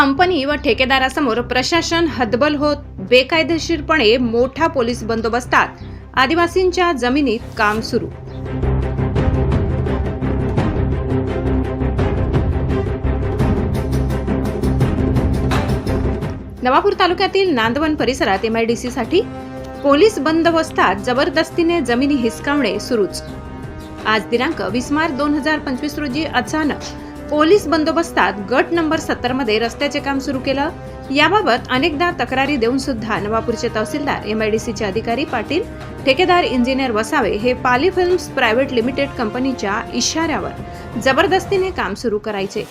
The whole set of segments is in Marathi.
कंपनी व ठेकेदारासमोर प्रशासन हतबल होत बेकायदेशीरपणे मोठा पोलीस बंदोबस्तात आदिवासींच्या जमिनीत काम सुरू. नवापूर तालुक्यातील नांदवन परिसरात एमआयडीसीसाठी पोलीस बंदोबस्तात जबरदस्तीने जमिनी हिसकावणे सुरूच. आज दिनांक वीस मार्च दोन हजार पंचवीस रोजी अचानक पोलीस बंदोबस्तात गट नंबर सत्तरमध्ये रस्त्याचे काम सुरू केलं. याबाबत अनेकदा तक्रारी देऊन सुद्धा नवापूरचे तहसीलदार एमआयडीसीचे अधिकारी पाटील ठेकेदार इंजिनियर वसावे हे पाली फिल्म्स प्रायव्हेट लिमिटेड कंपनीच्या इशाऱ्यावर जबरदस्तीने काम सुरू करायचे.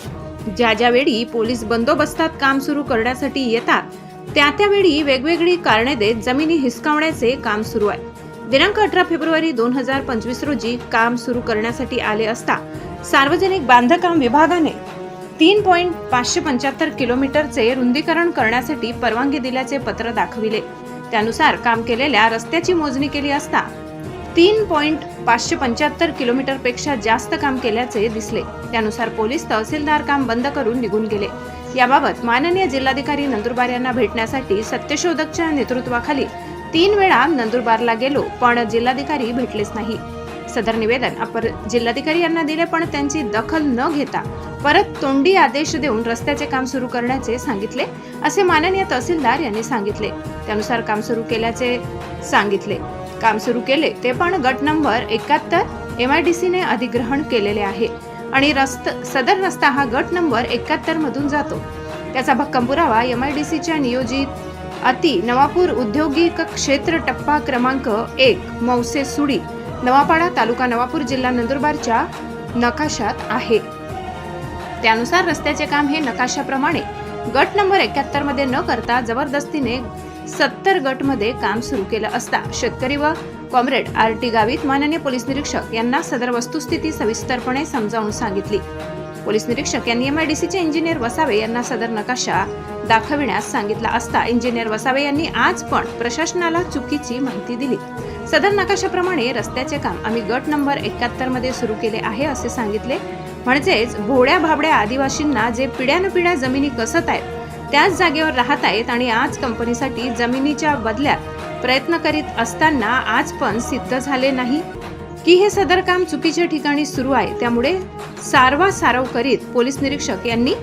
ज्या ज्यावेळी पोलीस बंदोबस्तात काम सुरू करण्यासाठी येतात त्या त्यावेळी वेगवेगळी कारणे देत जमिनी हिसकावण्याचे काम सुरू आहे. दिनांक अठरा फेब्रुवारी दोन हजार पंचवीस रोजी काम सुरू करण्यासाठी आले असता सार्वजनिक बांधकाम विभागाने तीन पॉईंट पाचशे पंच्याहत्तर किलोमीटरचे रुंदीकरण करण्यासाठी परवानगी दिल्याचे पत्र दाखविले. त्यानुसार काम केलेल्या रस्त्याची मोजणी केली असता तीन पॉईंट पाचशे पंच्याहत्तर किलोमीटरपेक्षा जास्त काम केल्याचे दिसले. त्यानुसार पोलीस तहसीलदार काम बंद करून निघून गेले. याबाबत माननीय जिल्हाधिकारी नंदुरबार यांना भेटण्यासाठी सत्यशोधकच्या नेतृत्वाखाली तीन वेळा नंदुरबारला गेलो पण जिल्हाधिकारी भेटलेच नाही. सदर निवेदन अपर जिल्हाधिकारी यांना दिले पण त्यांची दखल न घेता परत तोंडी आदेश देऊन रस्त्याचे काम सुरू करण्याचे सांगितले असे माननीय तहसीलदार यांनी सांगितले. त्यानुसार काम सुरू केल्याचे सांगितले. काम सुरू केले ते पण गट नंबर एकाहत्तर एम आय डी सीने अधिग्रहण केलेले आहे. आणि रस्त सदर रस्ता हा गट नंबर एकाहत्तर मधून जातो. त्याचा भक्कम पुरावा एम आय डी सीच्या नियोजित अति नवापूर औद्योगिक क्षेत्र टप्पा क्रमांक एक मौसे सुडी नवापाडा तालुका नवापूर जिल्हा नंदुरबारच्या नकाशात आहे. त्यानुसार रस्त्याचे काम हे नकाशाप्रमाणे. गट नंबर एकाहत्तरमध्ये न करता जबरदस्तीने सत्तर गटमध्ये काम सुरू केलं असता शेतकरी व कॉम्रेड आर टी गावित माननीय पोलीस निरीक्षक यांना सदर वस्तुस्थिती सविस्तरपणे समजावून सांगितली. पोलीस निरीक्षक यांनी एमआयडीसीचे इंजिनियर वसावे यांना सदर नकाशा दाखविण्यास सांगितला असता इंजिनियर वसावे यांनी आज पण प्रशासनाला चुकीची माहिती दिली. सदर नकाशाप्रमाणे रस्त्याचे काम आम्ही गट नंबर एकाहत्तरमध्ये सुरू केले आहे असे सांगितले. म्हणजेच भोड्या भाबड्या आदिवासींना जे पिढ्यानपिढ्या जमिनी कसत आहेत त्याच जागेवर राहत आहेत आणि आज कंपनीसाठी जमिनीच्या बदल्यात प्रयत्न करीत असताना आज पण सिद्ध झाले नाही. की हे सदर काम चुकीच्या ठिकाणी सुरू आहे. त्यामुळे सारवा सारव करीत पोलीस निरीक्षक यांनी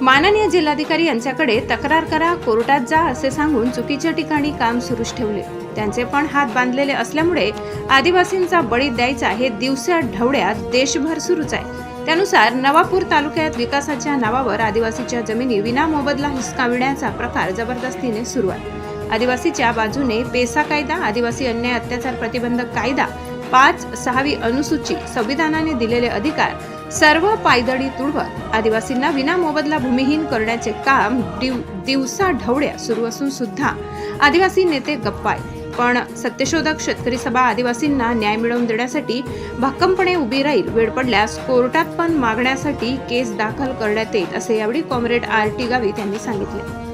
माननीय जिल्हाधिकारी यांच्याकडे तक्रार करा कोर्टात जा असे सांगून चुकीच्या ठिकाणी काम सुरूच ठेवले. त्यांचे पण हात बांधलेले असल्यामुळे आदिवासींचा बळी द्यायचा हे दिवसा ढवळ्यात देशभर सुरूच आहे. त्यानुसार नवापूर तालुक्यात विकासाच्या नावावर आदिवासीच्या जमिनी विना मोबदला हिसकाविण्याचा प्रकार जबरदस्तीने सुरू आहे. आदिवासीच्या बाजूने पेसा कायदा आदिवासी अन्याय अत्याचार प्रतिबंधक कायदा पाच सहावी अनुसूची संविधानाने दिलेले अधिकार सर्व पायदळी तुडवत आदिवासींना विना मोबदला भूमिहीन करण्याचे काम दिव दिवसा ढवळ्या सुरू असून सुद्धा आदिवासी नेते गप्प आहेत पण सत्यशोधक शेतकरी सभा आदिवासींना न्याय मिळवून देण्यासाठी भक्कमपणे उभी राहील वेळ पडल्यास कोर्टात पण मागण्यासाठी केस दाखल करण्यात येईल असे यावेळी कॉम्रेड आर टी गावित यांनी सांगितले.